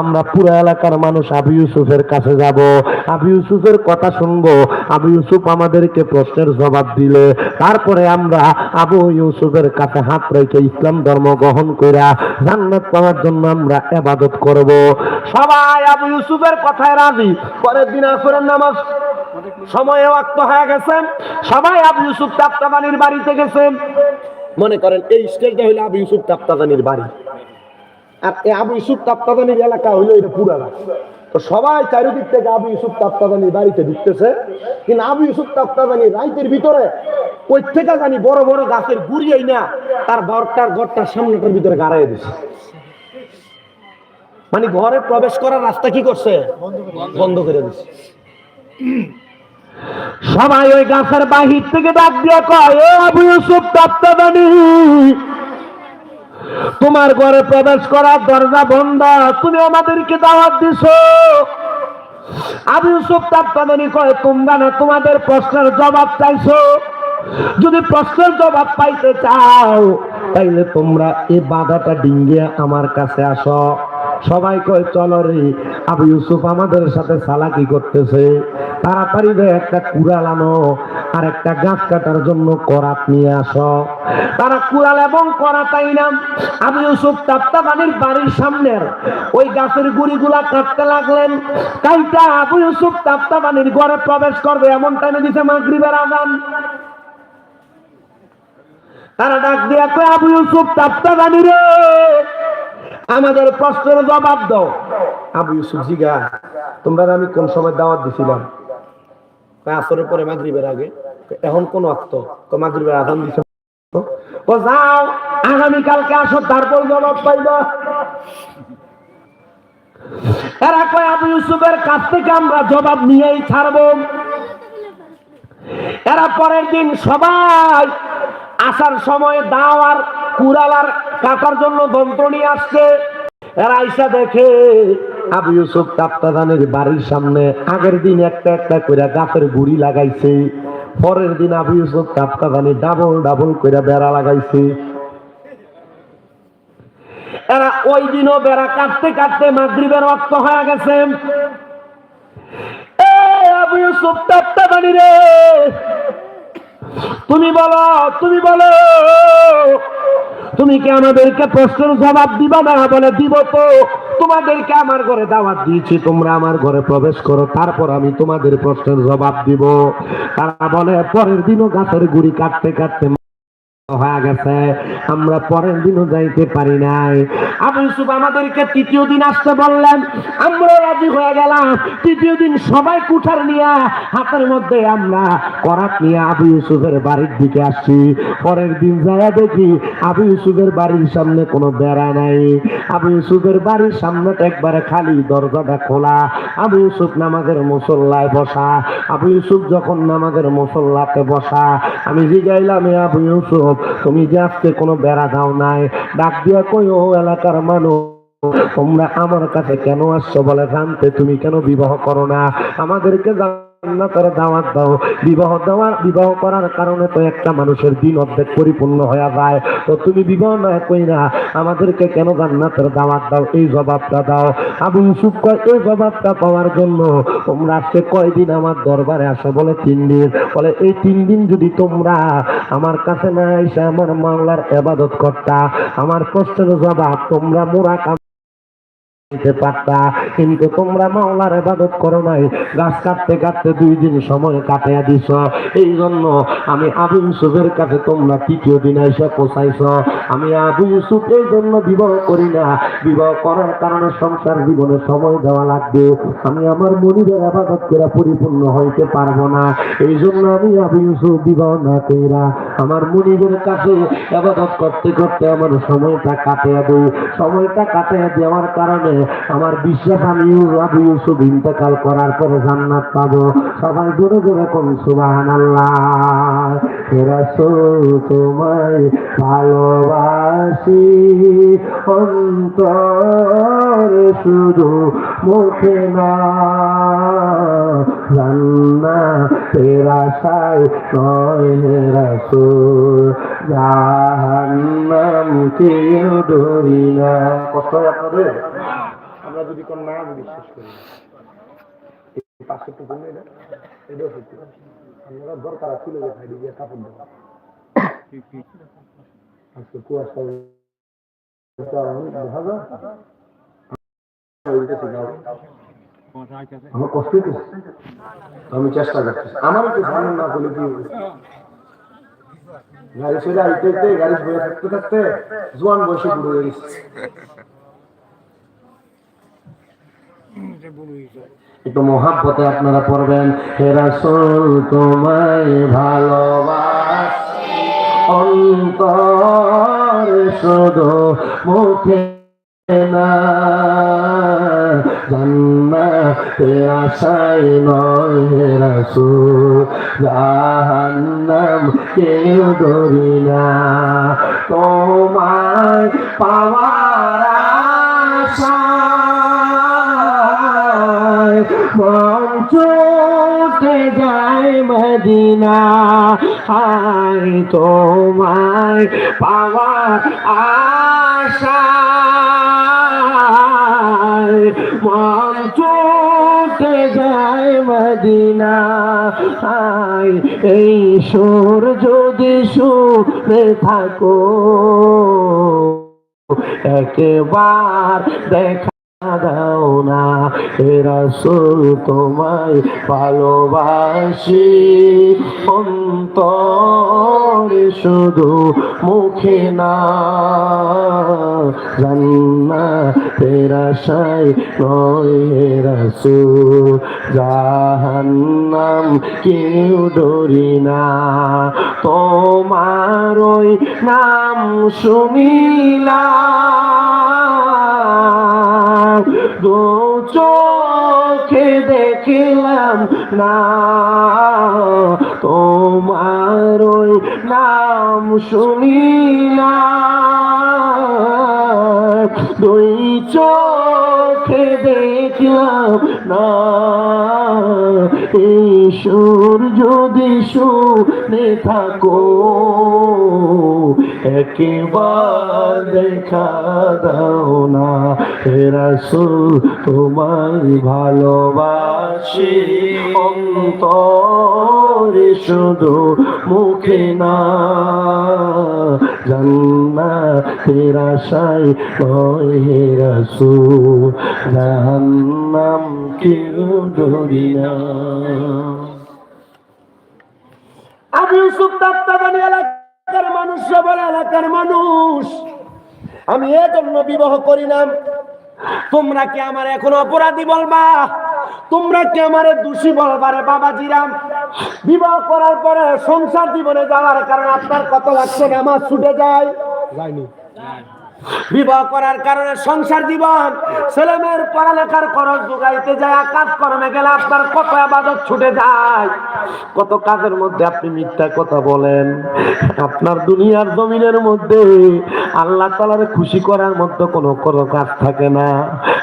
আমরা পুরো এলাকার মানুষ আবু ইউসুফের কাছে যাব। আবু ইউসুফের কথা শুনব। আবু ইউসুফ আমাদেরকে প্রশ্নের জবাব দিলে। তারপরে আমরা আবু ইউসুফের কাছে হাত রেখে ইসলাম ধর্ম গ্রহণ জান্নাত পাওয়ার জন্য আমরা এবাদত করব। সবাই আবু ইউসুফের কথায় রাজি? পরের দিন আসরের নামাজ সময়ে ওয়াক্ত হয়ে গেছেন সবাই আবু ইউসুফ তাপ্তাবানির বাড়িতে গেছেন মনে করেন এই স্টেজটা হইল আবু ইউসুফ তাপ্তাবানির বাড়ি। আবু ইউসুফ তাপ্তাবানির এলাকা হইল এটা পুরানা তো সবাই চারিদিক থেকে আবু ইউসুফ বাড়িতে ঢুকতেছে। কিন্তু আবু ইউসুফ তাপ্তাবানির রাইতের ভিতরে ওই থেকে জানি বড় বড় গাছের না তার ঘরটার সামনেটার ভিতরে দিছে। মানে ঘরে প্রবেশ করার রাস্তা কি করছে? বন্ধ করে দিছে। সবাই ওই গাছের বাহির থেকে ডাক দিয়ে কয় আবু ইউসুফ তাপ্তাবানি তোমার ঘরে প্রবেশ করার দরজা বন্ধ। তুমি আমাদেরকে দাওয়াত দিছো। আবু ইউসুফ তাপ্তাবানি কয় তোমরা না তোমাদের প্রশ্নের জবাব চাইছো? যদি প্রশ্নের জবাব পাইতে চাও, তাইলে তোমরা এই বাধাটা ডিঙ্গিয়া আমার কাছে আসো। সবাই কয়, চলো রে, আবু ইউসুফ আমাদের সাথে সালাকি করতেছে। তাড়াতাড়ি রে একটা কুড়াল আনো আর একটা গাছ কাটার জন্য করাত নিয়ে আসো। তারা কুড়াল এবং করাতাই নাম আবু ইউসুফ তাপ্তাবানির বাড়ির সামনের ওই গাছের গুড়িগুলা কাটতে লাগলেন। কাইটা আবু ইউসুফ তাপ্তাবানির ঘরে প্রবেশ করবে এমন টাইমে দিছে মাগরিবের আগান তারা ডাক দিয়া কয়, আবু ইউসুফ, তাপ্তাবানি রে আমাদের প্রশ্নের জবাব দাও। আবু ইউসুফ, জিগা, তোমরা আমি কোন সময় দাওয়াত দিছিলাম? আসরের পরে মাগরিবের আগে? এখন কোন অক্ত মাগরিবের আজান দিছে? ও যাও, আগামীকালকে আসো, তারপর জবাব পাইব। এরা কয়, আবু ইউসুফের কাছ থেকে আমরা জবাব নিয়েই ছাড়বো। এরা পরের দিন সবাই আসার সময় দাওয়ার কুড়ালার কাটার জন্য যন্ত্র নিয়ে আসছে। এরা আইসা দেখে আবু ইউসুফ তাপ্তাদানের বাড়ির সামনে আগের দিন একটা একটা করে গাছের গুড়ি লাগাইছে। পরের দিন আবু ইউসুফ তাপ্তাদানি ডাবল ডাবল করে বেড়া লাগাইছে। এরা ওই দিনও বেড়া কাটতে কাটতে মাগরিবের রক্ত হয়ে গেছে। আবু ইউসুফ তাপ্তাদানি রে! তুমি বলো তুমি বলো। তুমি কি আমাদেরকে প্রশ্নের জবাব দিবা না বলে দিব তো? তোমাদেরকে আমার ঘরে দাওয়াত দিয়েছি, তোমরা আমার ঘরে প্রবেশ করো, তারপর আমি তোমাদের প্রশ্নের জবাব দিব। তারা বলে, পরের দিনও গাছের গুড়ি কাটতে কাটতে হয়ে গেছে। আমরা পরের দিনও যাইতে পারি নাই। আবু ইউসুফ আমাদেরকে তৃতীয় দিন আসতে বললেন আমরা রাজি হয়ে গেলাম। তৃতীয় দিন সবাই কুঠার হাতের মধ্যে আমরা করাত নিয়ে আবু ইউসুফের বাড়ির দিকে পরের দিন যায়া দেখি আবু ইউসুফের বাড়ির সামনে কোনো বেড়া নাই। আবু ইউসুফের বাড়ির সামনেটা একবারে খালি দরজাটা খোলা। আবু ইউসুফ নামাজের মুসল্লায় বসা। আবু ইউসুফ যখন নামাজের মুসল্লাতে বসা, আমি জিগাইলাম আবু ইউসুফ তুমি যে আজকে কোনো বেড়া দাও নাই, ডাক দিয়া কই ও এলাকার মানুষ, তোমরা আমার কাছে কেন আসছো বলে জানতে তুমি কেন বিবাহ করো না? আমাদেরকে বিবাহ করার কারণে তো একটা মানুষের দিন অর্ধেক পরিপূর্ণ হয়ে যায়। তো তুমি বিবাহ না কই না আমাদেরকে কেন জান্নাতের দাওয়াত দাও? এই জবাবটা দাও। আবু ইউসুফ কয়, এই জবাবটা পাওয়ার জন্য তোমরা আজকে কয়দিন আমার দরবারে আসো? বলে, তিন দিন। বলে, এই তিন দিন যদি তোমরা আমার কাছে না এসে আমার মাওলার এবাদত করতা, আমার প্রশ্নের জবাব তোমরা মোরা দিতে পারতা কিন্তু তোমরা মাওলার করো নাই। গাছ কাটতে কাটতে দুই দিন সময় দিছ। এই জন্য আমি আবু ইউসুফের কাছে তোমরা তৃতীয় দিন এসে আমি আবু ইউসুফ এই জন্য বিবাহ করি না। বিবাহ করার কারণে সংসার জীবনে সময় দেওয়া লাগবে। আমি আমার মনিবের আবাদত করে পরিপূর্ণ হইতে পারব না। এই জন্য আমি আবু ইউসুফ বিবাহ না কইরা আমার মনিবের কাছে আবাদত করতে করতে আমার সময়টা কাটিয়ে দিই। সময়টা কাটিয়ে দেওয়ার কারণে আমার বিশ্বাস আমি আবু ইউসুফ ইন্তেকাল করার পরে জান্নাত পাবো। সবাই জোরে জোরে কোন সুবাহান আল্লাহ তোমায় ভালোবাসি। অন্তর শুধু মুখে না জান্না তেরা সাই নয় রাসূল। জাহান্নাম কেউ ডরি না কষ্ট আপনাদের? আমরা যদি কোন না আমি বিশ্বাস করি। না। এটাও সত্যি। আমরা দরকার ছিল যে কাপড় দেওয়া আজকে কুয়াশা দেখা আমি চেষ্টা করছি আমার একটু সামনে না করলে কি? গাড়ি ছেড়ে আইতে গাড়ি বয়ে থাকতে থাকতে জোয়ান বয়সে হয়ে গেছে। একটু মহাব্বতে আপনারা পড়বেন, হে রাসূল, তোমায় ভালোবাসি। অন্তর শুধু মুখে না নয় কেউ পাওয়ার মন ছুটে যায় মদিনা। হায় তোমায় পাওয়ার আশায় মন ছুটে যায় মদিনা। হায় এই সুর যদি সুরে থাকো, একবার দেখা দাও না, হে রাসূল, তোমায় ভালোবাসি। অন্তরে শুধু মুখে না জান্না তেরা সাই নয় রাসূল। জাহান্নাম কেউ ডরি না, তোমার ওই নাম শুনিলাম। দু চোখে দেখিলাম না। তোমার ওই নাম শুনিলাম। দুই চোখে দেখলাম না। সুর যদি শুনে থাকো একেবার দেখা দাও না। রাসূল, তোমায় ভালোবাসি। অন্তরে শুধু মুখে না। জান্নাতের আশায় নয় রাসূল, জাহান্নাম কেউ ডরি না। এলাকার মানুষ বলে এলাকার মানুষ। আমি এজন্য বিবাহ করি না। তোমরা কি আমার এখন অপরাধী বলবা? তোমরা কি আমার দোষী বলবা রে বাবাজিরাম বিবাহ করার পরে সংসার জীবনে যাওয়ার কারণে আপনার কত লাগছে আমার ছুটে যায়। যায়নি। বিবাহ করার কারণে সংসার জীবন ছেলে মেয়ের পড়ালেখার খরচ যোগাইতে যায় কাজ কর্মে গেলে আপনার কত আবাদত ছুটে যায়। কত কাজের মধ্যে আপনি মিথ্যা কথা বলেন। আপনার দুনিয়ার জমিনের মধ্যে আল্লাহ তালার খুশি করার মধ্যে কোনো কোনো কাজ থাকে না।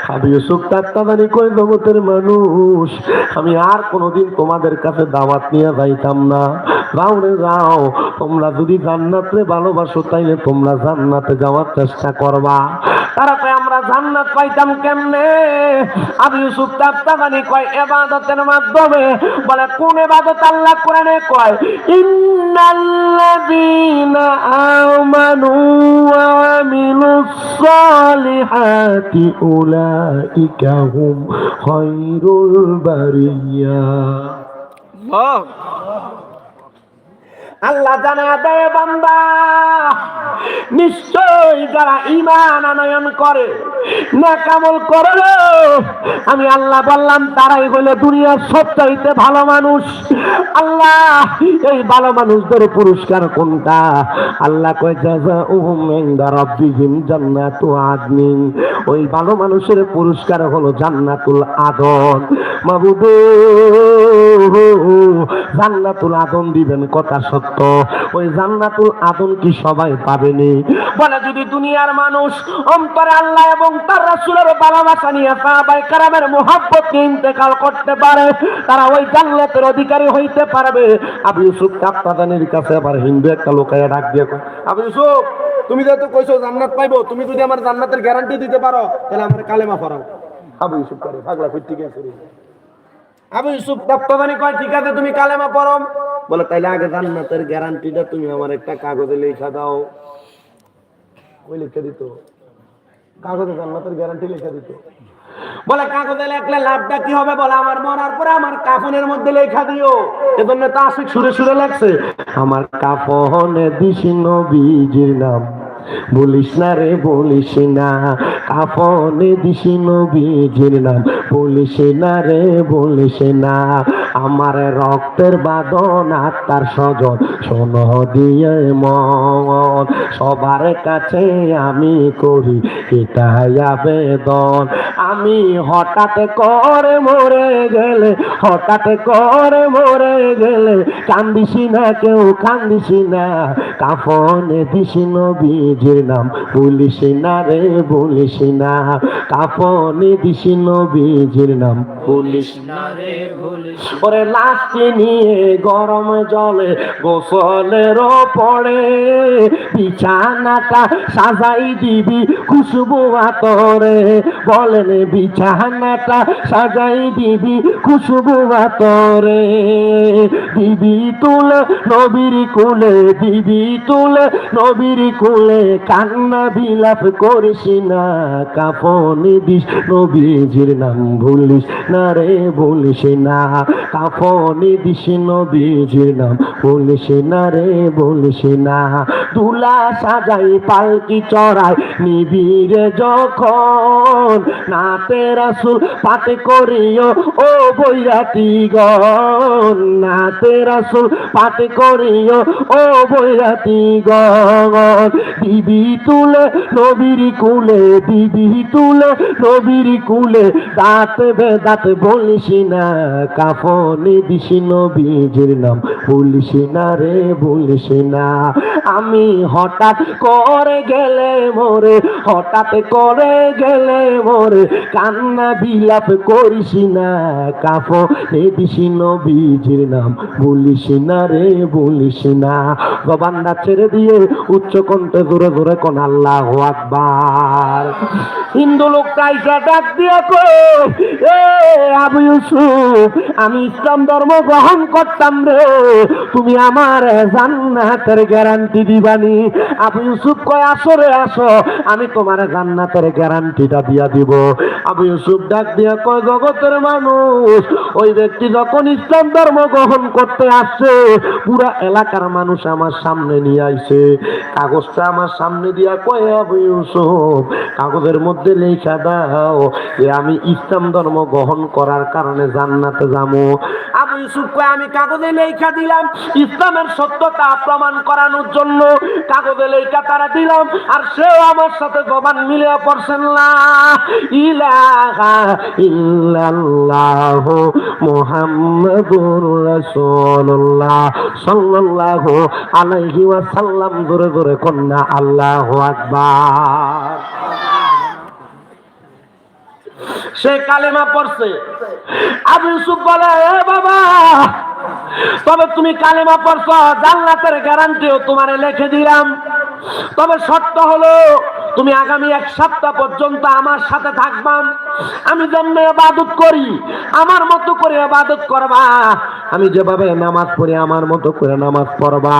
আমি ইউসুফ তাত্তাদানি কই, জগতের মানুষ। আমি আর কোনোদিন তোমাদের কাছে দাওয়াত নিয়ে যাইতাম না। যাও রে, যাও। তোমরা যদি জান্নাতে ভালোবাসো, তাইলে তোমরা জান্নাতে যাওয়ার চেষ্টা করবা। তারা কয় আমরা জান্নাত পাইতাম কেমনে? আবু ইউসুফ তাফতাবানি কয় ইবাদতের মাধ্যমে। বলে, কোন ইবাদত আল্লাহ কোরআনে কয় আমানু জানা দেয় বান্দা। নিশ্চয় যারা ইমান আনয়ন করে না কামল করে আমি আল্লাহ বললাম, তারাই হলো দুনিয়ার সবচাইতে ভালো মানুষ। আল্লাহ, এই ভালো মানুষদের পুরস্কার কোনটা? আল্লাহ কয় জান্নাতু আদনিন। ওই ভালো মানুষের পুরস্কার হলো জান্নাতুল আদন। জান্নাতুল আদন দিবেন কথা সত্য। ওই জান্নাতুল আদন কি সবাই পাবেনি? বলে যদি দুনিয়ার মানুষ অন্তরে আল্লাহ এবং তার রাসূলের ভালোবাসা নিয়ে সাহাবায়ে কারামের মোহাব্বত নিয়ে ইন্তেকাল করতে পারে, তারা ওই জান্নাতের অধিকারী হইতে পারবে। আবু ইউসুফ কাপ্তাদানির কাছে আবার হিন্দু একটা লোকায় ডাক দিয়ে আবু ইউসুফ, তুমি যেহেতু কইছো জান্নাত পাইবো, তুমি যদি আমার জান্নাতের গ্যারান্টি দিতে পারো, তাহলে আমার কালেমা পড়াও। আবু ইউসুফ করে পাগলা গেছে রে। আবু ইউসুফ তত্ত্বাবধানে কয়, ঠিক আছে, তুমি কালেমা পড়ো। বলে, তাইলে আগে জান্নাতের গ্যারান্টিটা তুমি আমার একটা কাগজে লেখা দাও। ওই লিখে দিত? কাগজে জান্নাতের গ্যারান্টি লিখে দিত। বলে, কাগজে লেখলে লাভটা কি হবে? বলে, আমার মরার পরে আমার কাফনের মধ্যে লেখা দিও। এজন্য তা আশিক সুরে সুরে লাগছে আমার কাফনে দিস নবীজির নাম, বলিস না রে, বলিস না। কাফনে দিস নবীজির নাম বলিস না রে বলিস না। আমার রক্তের বাদন আত্মার স্বজন শোন দিয়ে মন, সবার কাছে আমি করি এটাই আবেদন। আমি হঠাৎ করে মরে গেলে, হঠাৎ করে মরে গেলে, কান্দিস না কেউ, কান্দিস না, কাফনে দিস নবীজির নাম বলিস না রে বলিস না, কাফনে দিস নবীজির নাম বলিস ওরে লাশকে নিয়ে গরম জলে গোসলের পড়ে বিছানাটা সাজাই দিবি খুশবু আতরে। বলেন, বিছানাটা সাজাই দিবি খুশবু আতরে। দিবি তুলে নবীর কুলে, দিবি তুলে নবীর কুলে, কান্না বিলাপ করিস না, কাফনে দিস নবীজির নাম ভুলিস না রে বলিস না। কাফনে দিস নবীজির নাম বলিস না রে, বলিস না। দুলা সাজাই পালকি চড়াই নিবিরে যখন নাতে রাসুল পাতে করিও, ও বৈরাতি গন নাতে রাসুল পাতে করিও, ও বৈরাতি গন দিবি তুলে নবীর কুলে, দিবি তুলে নবীর কুলে, দাঁত বে বেদাত বলিস না কাফনে। দিস নবীজির নাম। বলিস না রে বলিস না। আমি হঠাৎ করে গেলে মোরে, হঠাৎ করে গেলে মোরে, কান্না বিলাপ করিস না, কাফনে দিস নবীজির নাম। বলিস না রে বলিস না। বান্ডা ছেড়ে দিয়ে উচ্চ কণ্ঠে জোরে জোরে কোন আল্লাহ আকবার। হিন্দু লোকটা ডাক দিয়ে কো এ আবু ইউসুফ, আমি ইসলাম ধর্ম গ্রহণ করতাম রে। তুমি আমার জান্নাতের গ্যারান্টি দিবানি। আবু ইউসুফ কয়, আসো রে, আসো। আমি তোমার জান্নাতের গ্যারান্টিটা দিয়া দিব। আবু ইউসুফ ডাক দিয়া কয়, জগতের মানুষ, ওই ব্যক্তি যখন ইসলাম ধর্ম গ্রহণ করতে আসছে, পুরা এলাকার মানুষ আমার সামনে নিয়ে আইছে। কাগজটা আমার সামনে দিয়া কয়, আবু ইউসুফ, কাগজের মধ্যে লেখা দাও যে আমি ইসলাম ধর্ম গ্রহণ করার কারণে জান্নাতে যাব। আবু আমি কাগজে লেখা দিলাম, ইসলামের সত্যতা প্রমাণ করানোর জন্য কাগজে লেখা তারা দিলাম, আর সেও আমার সাথে জবান মিলিয়ে পড়ছেন ইলাহা ইল্লাল্লাহ মুহাম্মাদুর রাসূলুল্লাহ সাল্লাল্লাহু আলাইহি ওয়াসাল্লাম। জোরে জোরে কন্যা, আল্লাহু আকবার। সে কালেমা পড়ছে। আবু ইউসুফ বলে, এ বাবা, তবে তুমি কালেমা পড়ছো, জান্নাতের গ্যারান্টিও তোমারে লিখে দিলাম। তবে শর্ত হলো তুমি আগামী এক সপ্তাহ পর্যন্ত আমার সাথে থাকবা। আমি যেমন ইবাদত করি, আমার মতো করে ইবাদত করবা। আমি যেভাবে নামাজ পড়ি, আমার মতো করে নামাজ পড়বা।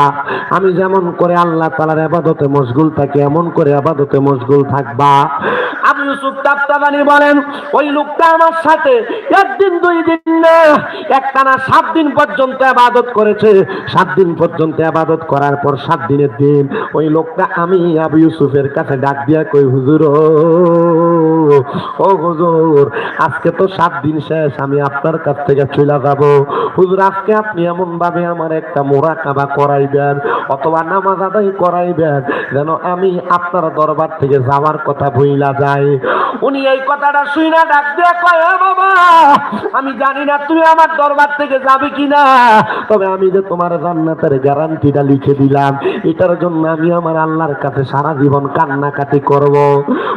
আমি যেমন করে আল্লাহ তালার আবাদতে মশগুল থাকি, এমন করে আবাদতে মশগুল থাকবা। আবু ইউসুফ তাপ্তাবানি বলেন, ওই লোকটা আমার সাথে একদিন, দুই দিন না, একটানা সাত দিন পর্যন্ত আবাদত করেছে। সাত দিন পর্যন্ত আবাদত করার পর সাত দিনের দিন ওই লোকটা আমি আবু ইউসুফের কাছে ডাক দিয়া কই হুজুর ও, হুজুর আজকে তো সাত দিন শেষ আমি আপনার কাছ থেকে চলে যাব। হুজুর আজকে আপনি এমন ভাবে আমার একটা মোরা কাবা করাইবেন অথবা নামাজ আদায় করাইবেন যেন আমি আপনার দরবার থেকে যাওয়ার কথা ভুইলা যায় উনি এই কথাটা শুই না ডাক দিয়ে কয় "এ বাবা আমি জানি না তুমি আমার দরবার থেকে যাবে কিনা তবে আমি যে তোমার জান্নাতের গ্যারান্টিটা লিখে দিলাম এটার জন্য আমি আমার আল্লাহর কাছে সারা জীবন কান্নাকাটি করব।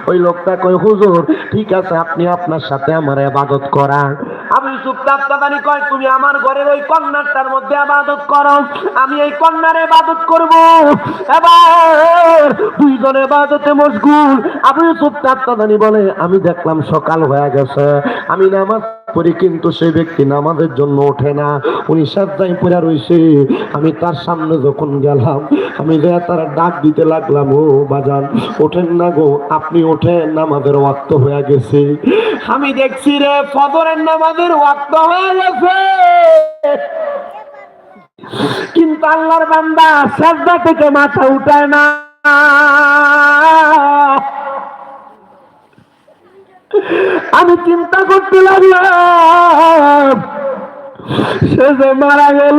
ওই লোকটা কই হুজুর, ঠিক আছে, আপনি আপনার সাথে আমার ইবাদত করান। আবু ইউসুফ তাপ্তাদানি কয়, তুমি আমার ঘরের ওই কন্যাটার মধ্যে আবাদত করো। আমি এই কন্যার ইবাদত করব। এবার দুইজন ইবাদতে মশগুল। আবু ইউসুফ তাপ্তাদানি বলে, আমি দেখলাম সকাল হয়ে গেছে। আমি নামাজ পড়ি কিন্তু সেই ব্যক্তি নামাজের জন্য ওঠে না। উনি সাজ্জাই পড়া রইছে। আমি তার সামনে যখন গেলাম, আমি যে তার ডাক দিতে লাগলাম, ও বাজান, ওঠেন না গো, আপনি ওঠেন, নামাজের ওয়াক্ত হয়ে গেছে। আমি দেখছি রে ফদরের নামাজের ওয়াক্ত হয়ে গেছে। কিন্তু আল্লাহর বান্দা সাজদা থেকে মাথা উঠায় না। আমি চিন্তা করতে লাগলাম, সে যে মারা গেল,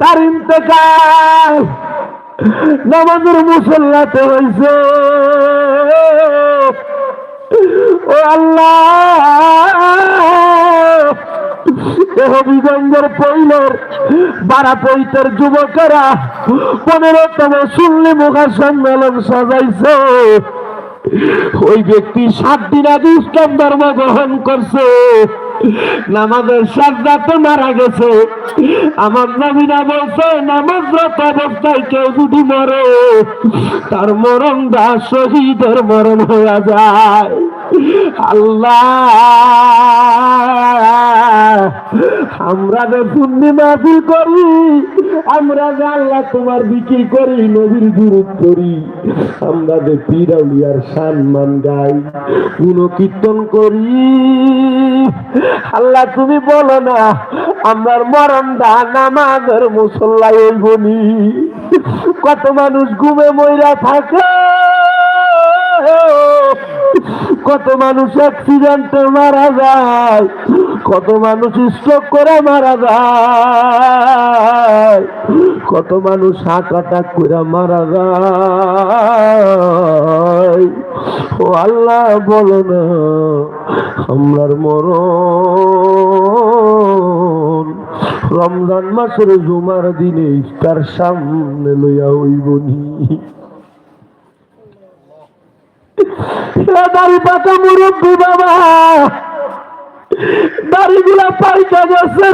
তার ইন্তকাল নামাজের মুসল্লাতে হয়েছে ও আল্লাহ হবিগঞ্জের পৈলের বারা পৈতের যুবকেরা পনেরোতম শুনলে মুখা সম্মেলন সাজাইছে। ওই ব্যক্তি সাত দিন আগে ইসলাম ধর্ম গ্রহণ করছে। নামাজের সাজদাতে মারা গেছে। আমার নবীনা বলছে, নামাজরত অবস্থায় কেউ যদি মরে, তার মরণ দা শহীদের মরণ হয়ে যায়। আল্লাহ, আমরা যে পুণ্যি মাহফিল করি, আমরা যে আল্লাহ তোমার বিক্রি করি, নবীর বিরোধ করি আমরা যে পিরাউলিয়ার সম্মান গাই গুণ কীর্তন করি। আল্লাহ, তুমি বলো না, আমার মরণ দা নামাজের মুসল্লাই ওই বলি। কত মানুষ ঘুমে মইরা থাকে। কত মানুষ অ্যাক্সিডেন্টে মারা যায়, কত মানুষ স্ট্রোক করে মারা যায়, কত মানুষ হার্ট অ্যাটাক করে মারা যায়। ও আল্লাহ বলো না, আমরার মরণ। রমজান মাসের জুমার দিনে ইফতার সামনে লইয়া হইবনি দাড়ি পাতা মুরব্বী বাবা। গেছে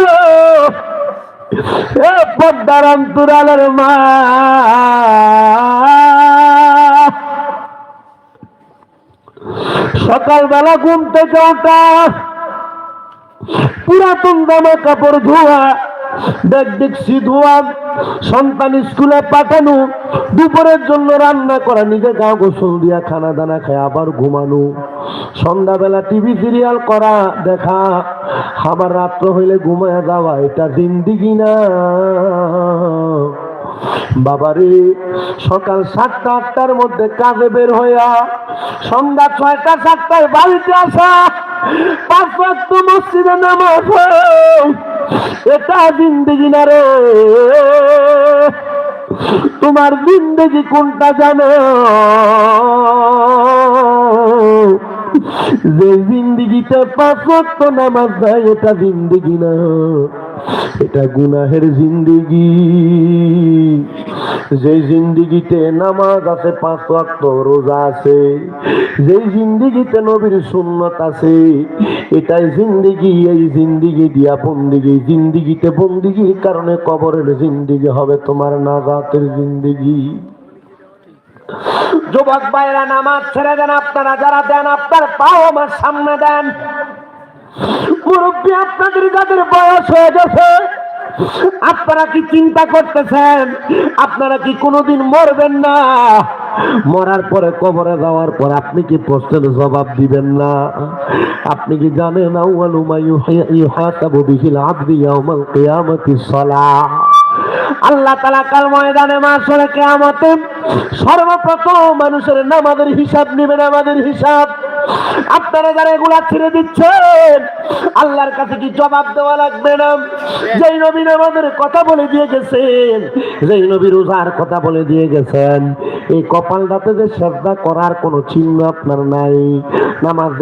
পদ্মার অন্তরালের মা। সকালবেলা ঘুম থেকে ওঠা, পুরাতন জামা কাপড় ধোয়া দেখ দেখছি সন্তান স্কুলে পাঠানো, দুপুরের জন্য রান্না করা, নিজে গা গোসল দিয়া খানা দানা খায়, আবার ঘুমানো সন্ধ্যাবেলা টিভি সিরিয়াল করা, দেখা আবার রাত্র হইলে ঘুমায় যাওয়া, এটা জিন্দিগি না বাবারে, সকাল সাতটা, আটটার মধ্যে কাজে বের হইয়া, সন্ধ্যা ছয়টা, সাতটায় বাড়িতে আসা, পাঁচ মসজিদে নামাজ। এটা জিন্দিগি না রে। তোমার জিন্দগি কোনটা জানো? যে জিন্দিগিতে পাঁচ নামাজ দেয় এটা জিন্দিগি না। এটা গুনাহের জিন্দিগি। যে জিন্দিগিতে নামাজ আছে, পাঁচ ওয়াক্ত রোজা আছে, যে জিন্দিগিতে নবীর সুন্নত আছে, এটাই জিন্দিগি, এই জিন্দিগি দিয়া বন্দিগি, জিন্দিগিতে বন্দিগির কারণে কবরের জিন্দিগি হবে তোমার নাজাতের জিন্দিগি। যুবক ভাইরা নামাজ ছেড়ে দেন আপনারা, যারা দেন আপনার পাও আমার সামনে দেন। মুরব্বী, আপনাদের যাদের বয়স হয়ে গেছে, আপনারা কি চিন্তা করতেছেন? আপনারা কি কোনোদিন মরবেন না? মরার পরে কবরে যাওয়ার পর আপনি কি প্রশ্নের জবাব দিবেন না? আপনি কি জানেন আল্লাহ তালা কাল ময়দানে মাসরে কেয়ামতে সর্বপ্রথম মানুষের নামাজের হিসাব নেবেন, আমাদের হিসাব। আপনারা যারা এগুলা ছেড়ে দিচ্ছেন, আল্লাহর কাছে কি জবাব দেওয়া লাগবে না? যেই নবীন আমাদের কথা বলে দিয়ে গেছেন, যেই রোজার কথা বলে দিয়ে গেছেন, এই কপালটাতে যে শ্রদ্ধা করার কোনো চিহ্ন আপনার নাই। নামাজ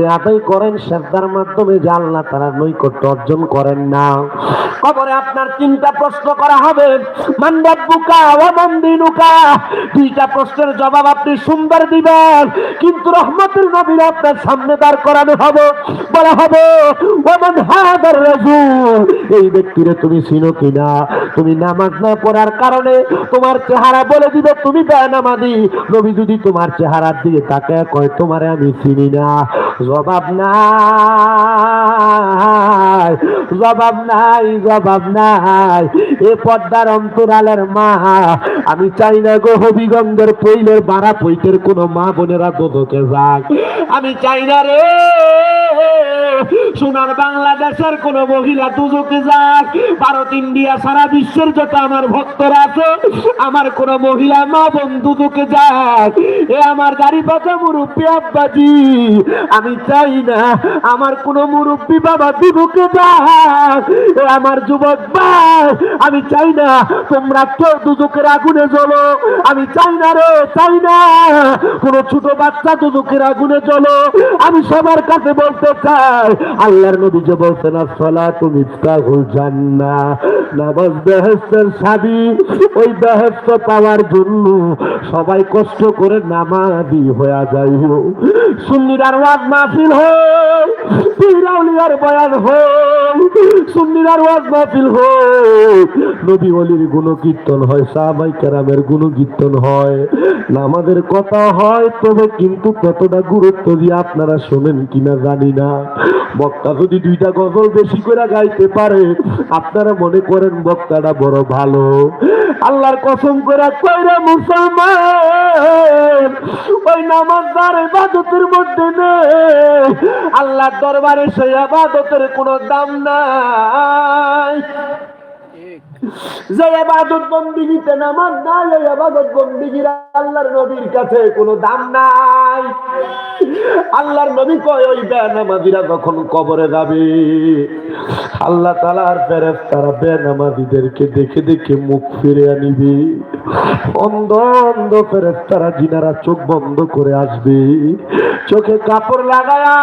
করেন শ্রদ্ধার মাধ্যমে যে আল্লাহ তারা নৈকট্য অর্জন করেন না। কবরে আপনার তিনটা প্রশ্ন করা হবে। মান্ডাব্বুকা ও মন্দিনুকা দুইটা প্রশ্নের জবাব আপনি সুন্দর দিবেন, কিন্তু রহমতের নবীর আপনার সামনে দাঁড় করানো হবে। বলা হবে, ওমান হাদার রাসূল, এই ব্যক্তিরে তুমি চিনো কিনা? তুমি নামাজ না পড়ার কারণে তোমার চেহারা বলে দিবে, তুমি বেনামাজি। নবী যদি তোমার চেহারার দিকে তাকে কয়, তোমারে আমি চিনি না। জবাব নাই জবাব নাই জবাব নাই। এ পদ্মার অন্তরালের মা, আমি চাই না গো হবিগঙ্গের পৈলের বাড়া পৈতের কোনো মা বোনেরা দোদকে যাক। আমি চাই না রে। সোনার বাংলাদেশের কোন মহিলা দুজকে যাক। ভারত, ইন্ডিয়া, সারা বিশ্বের যত আমার ভক্তরা আছে, আমার কোন মহিলা মা বন্ধু দুকে যাক। এ আমার গাড়ি পাতা মুরব্বী আব্বাজি। আমি চাই না আমার কোন মুরব্বী বাবা দুদুকে যাক। এ আমার যুবক ভাই আমি চাই না তোমরা কেউ দুদুকের আগুনে জ্বলো। আমি চাই না রে, চাই না। কোন ছোট বাচ্চা দুদুকের আগুনে জ্বলো। আমি সবার কাছে বলতে চাই, আল্লাহর নবী যে বলছেন আসলা তুমি ইফতাহুল জান্নাহ। নামাজ বেহেশতের সাবি, ওই বেহেশত পাওয়ার জন্য সবাই কষ্ট করে নামাজি হয়ে সুন্নিরার ওয়াজ মাহফিল হোক পীরাউলিয়ার বয়ান হোক সুন্নিরার ওয়াজ মাহফিল হোক নবী অলির গুণকীর্তন হয়, সাহাবাই কেরামের গুণকীর্তন হয়। নামাজের কথা হয়, তবে কিন্তু কতটা গুরুত্ব দিয়ে আপনারা শোনেন কিনা জানি না। বক্তা যদি দুইটা গজল বেশি করে গাইতে পারে, আপনারা মনে করেন বক্তাটা বড় ভালো। আল্লাহর কসম করে কইরা মুসলমান, ওই নামাজদার ইবাদতের মধ্যে নেই। আল্লাহর দরবারে সেই ইবাদতের কোনো দাম নাই। যে আবাদত বন্দিগিতে নাই এই বন্দিগির আল্লাহর নবীর কাছে কোনো দাম নাই। আল্লাহর নবী কয়, ওই বেনামাজিরা কবরে যাবে, আল্লাহ তালার ফেরেস তারা বেনামাজিদেরকে দেখে দেখে মুখ ফিরে আনিবে। অন্ধ অন্ধ ফেরেস তারা জিনারা চোখ বন্ধ করে আসবে, চোখে কাপড় লাগায়া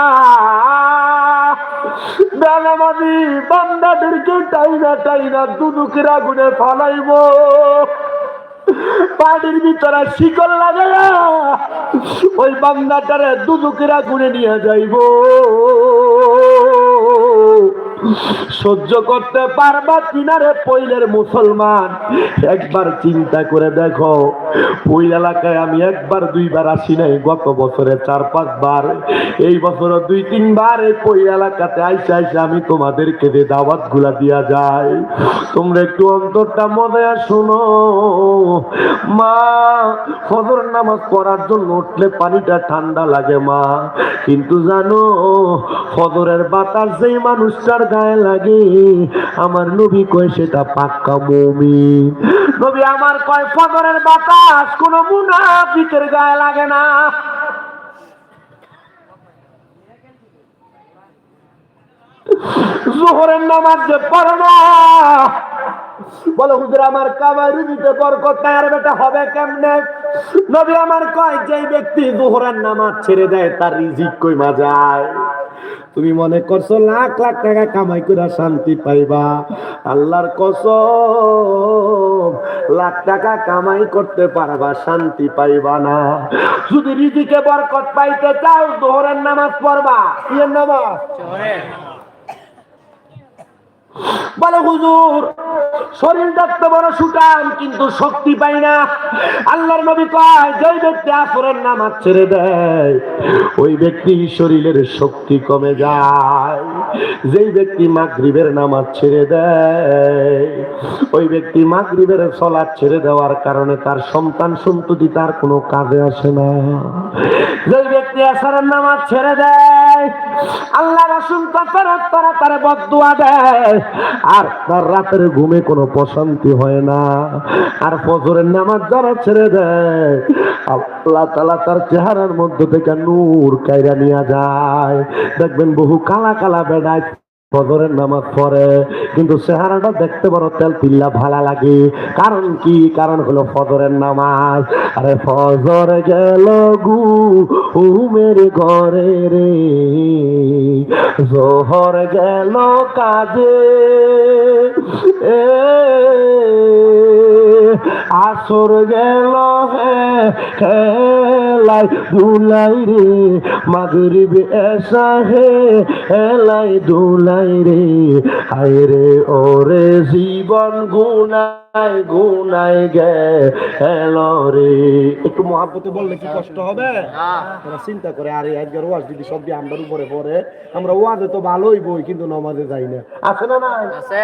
বেনামাজি বান্দাদেরকে টাইনা টাইনা দুদুকের আগুনে ফালাইব। পানির ভিতরে শিকল লাগায়া ওই বান্দাটারে দুদুকের আগুনে নিয়ে যাইব। সহ্য করতে পারবা কিনারে পইলের মুসলমান? একবার চিন্তা করে দেখো পইল এলাকায় আমি একবার, দুইবার আসি নাই, গত বছরে চার পাঁচবার এই বছর দুই তিনবার এই পইল এলাকাতে আইসে আইসে আমি তোমাদেরকে যে দাওয়াতগুলা দিয়া যায় তোমরা একটু অন্তরটা মজায় শোনো। মা, ফজর নামাজ পড়ার জন্য উঠলে পানিটা ঠান্ডা লাগে মা। কিন্তু জানো, ফজরের বাতাস যেই মানুষটার গায়ে লাগে। আমার নবী কয়, সেটা পাক্কা মমি নবী আমার কয় ফদরের বাতাস কোন মুনাফিকের গায়ে লাগে না। জোহরের নামাজ যে পড়ো না। বলে, হুজুর, আমার কামাই রুজিতে বরকত নাই, আর বেটা হবে কেমনে? নবী আমার কয়, যেই ব্যক্তি জোহরের নামাজ ছেড়ে দেয়, তার রিজিক কইমা যায় তুমি মনে করছ, লাখ লাখ টাকা কামাই করে শান্তি পাইবা? আল্লাহর কসম, লাখ টাকা কামাই করতে পারবা, শান্তি পাইবা না। যদি রিজিকে বরকত পাইতে চাও, জোহরের নামাজ পড়বা। কি নামাজ? বলে, হুজুর, শরীর দেখতে বড় সুটাম কিন্তু শক্তি পাই না। আল্লাহর নবী কয়, যেই ব্যক্তি আসরের নামাজ ছেড়ে দেয়, ওই ব্যক্তি শরীরের শক্তি কমে যায়। যেই ব্যক্তি মাগরিবের নামাজ ছেড়ে দেয়, ওই ব্যক্তি মাগরিবের সলাদ ছেড়ে দেওয়ার কারণে তার সন্তান সন্ততি তার কোনো কাজে আসে না। যেই ব্যক্তি আসরের নামাজ ছেড়ে দেয় আল্লাহ রাসূল তারা তারা বদুয়া দেয়। আর তার রাতের ঘুমে কোনো প্রশান্তি হয় না। আর ফজরের নামাজ যারা ছেড়ে দেয়, আল্লাহ তালা তার চেহারার মধ্যে থেকে নূর কাইরা নিয়ে যায়। দেখবেন বহু কালা কালা বেড়ায় ফজরের নামাজ পড়ে, কিন্তু চেহারাটা দেখতে বড় তেল পিল্লা ভালা লাগে। কারণ কি? কারণ হলো ফজরের নামাজ। আরে ফজর গেল গু উমের ঘরে রে। জোহর গেল কাজে, এ, আসর গেল হেলাই দুলাই রে। মাগরিব এসা হে, হেলাই দুলাই রে হায় রে ওরে জীবন গুনায় গুনায় গে হেলো রে। একটু মহাব্বতে বললে কি কষ্ট হবে? তোরা চিন্তা করে আরে একবার ওয়াজ যদি সব দিয়ে আমরার উপরে পড়ে আমরা ওয়াজে তো ভালোই বই কিন্তু নমাজে যাই না। আছে না না আছে।